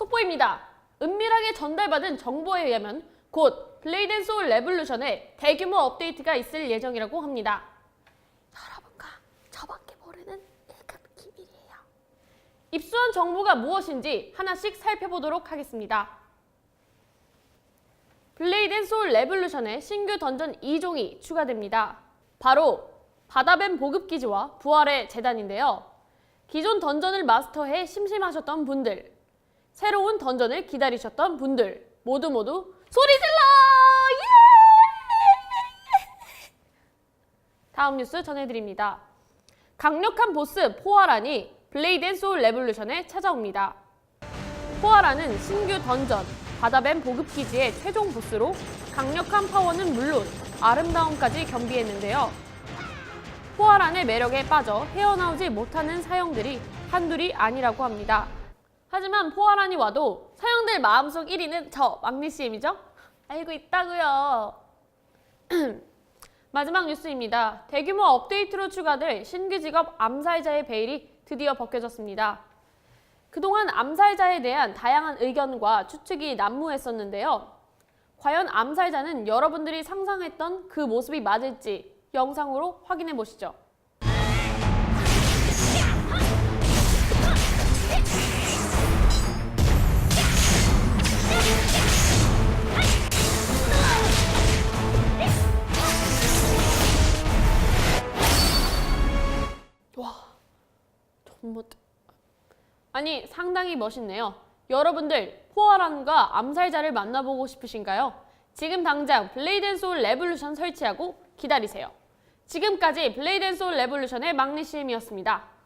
속보입니다. 은밀하게 전달받은 정보에 의하면 곧 블레이드 앤 소울 레볼루션에 대규모 업데이트가 있을 예정이라고 합니다. 여러분과 저밖에 모르는 1급 기밀이에요. 입수한 정보가 무엇인지 하나씩 살펴보도록 하겠습니다. 블레이드 앤 소울 레볼루션에 신규 던전 2종이 추가됩니다. 바로 바다뱀 보급기지와 부활의 재단인데요. 기존 던전을 마스터해 심심하셨던 분들, 새로운 던전을 기다리셨던 분들 모두 모두 소리 질러! 예! 다음 뉴스 전해드립니다. 강력한 보스 포아란이 블레이드 앤 소울 레볼루션에 찾아옵니다. 포아라는 신규 던전 바다뱀 보급기지의 최종 보스로 강력한 파워는 물론 아름다움까지 겸비했는데요. 포아란의 매력에 빠져 헤어나오지 못하는 사형들이 한둘이 아니라고 합니다. 하지만 포아란이 와도 사형들 마음속 1위는 저 막내CM이죠? 알고 있다고요. 마지막 뉴스입니다. 대규모 업데이트로 추가될 신규 직업 암살자의 베일이 드디어 벗겨졌습니다. 그동안 암살자에 대한 다양한 의견과 추측이 난무했었는데요. 과연 암살자는 여러분들이 상상했던 그 모습이 맞을지 영상으로 확인해 보시죠. 정말 아니 상당히 멋있네요. 여러분들 포화란과 암살자를 만나보고 싶으신가요? 지금 당장 블레이드 앤 소울 레볼루션 설치하고 기다리세요. 지금까지 블레이드 앤 소울 레볼루션의 막내CM이었습니다.